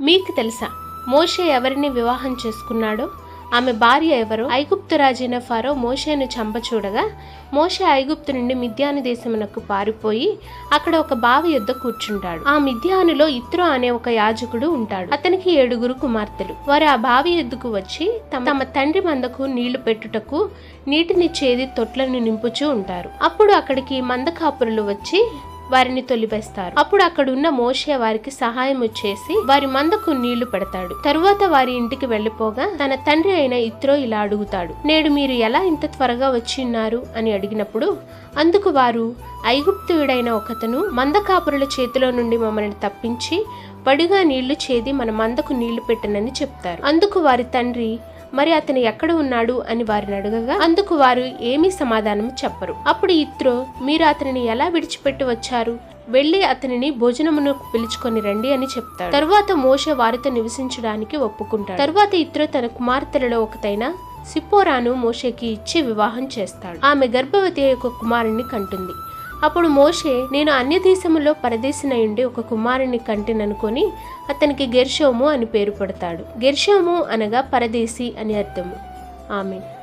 మీకు తెలుసా మోషే ఎవరిని వివాహం చేసుకున్నాడో? ఆమె భార్య ఎవరో? ఐగుప్తు రాజైన ఫరో మోషేను చంపచూడగా మోషే ఐగుప్తు నుండి మిథ్యాను దేశమునకు పారిపోయి అక్కడ ఒక బావి యొద్ద కూర్చుంటాడు. ఆ మిద్యానులో ఇత్రో అనే ఒక యాజకుడు ఉంటాడు. అతనికి ఏడుగురు కుమార్తెలు. వారు ఆ బావి ఎద్దుకు వచ్చి తమ తమ తండ్రి మందకు నీళ్ళు పెట్టుటకు నీటిని చేది తొట్లను నింపుచూ ఉంటారు. అప్పుడు అక్కడికి మందకాపురులు వచ్చి వారిని తొలిపేస్తారు. అప్పుడు అక్కడున్న మోషే వారికి సహాయం చేసి వారి మందకు నీళ్ళు పెడతాడు. తరువాత వారి ఇంటికి వెళ్ళిపోగా తన తండ్రి అయిన ఇత్రో ఇలా అడుగుతాడు నేడు మీరు ఎలా ఇంత త్వరగా వచ్చి ఉన్నారు అని అడిగినప్పుడు అందుకు వారు ఐగుప్తుడైన ఒకతను మందకాపురుల చేతిలో నుండి మమ్మల్ని తప్పించి పడిగా నీళ్ళు చేది మన మందకు నీళ్ళు పెట్టనని చెప్తారు. అందుకు వారి తండ్రి మరి అతను ఎక్కడ ఉన్నాడు అని వారిని అడగగా అందుకు వారు ఏమీ సమాధానం చెప్పరు. అప్పుడు ఇత్రో మీరు అతనిని ఎలా విడిచిపెట్టి వచ్చారు? వెళ్ళి అతనిని భోజనమును పిలుచుకొని రండి అని చెప్తాడు. తరువాత మోషే వారితో నివసించడానికి ఒప్పుకుంటాడు. తరువాత ఇత్రో తన కుమార్తెలలో ఒకతైన సిప్పోరాను మోషేకి ఇచ్చి వివాహం చేస్తాడు. ఆమె గర్భవతి యొక్క కుమారుణ్ణి కంటుంది. అప్పుడు మోషే నేను అన్య దేశములో పరదేశినయుండి ఒక కుమారుని కంటిననుకొని అతనికి గెర్షోము అని పేరు పెడతాడు. గెర్షోము అనగా పరదేశి అని అర్థము. ఆమె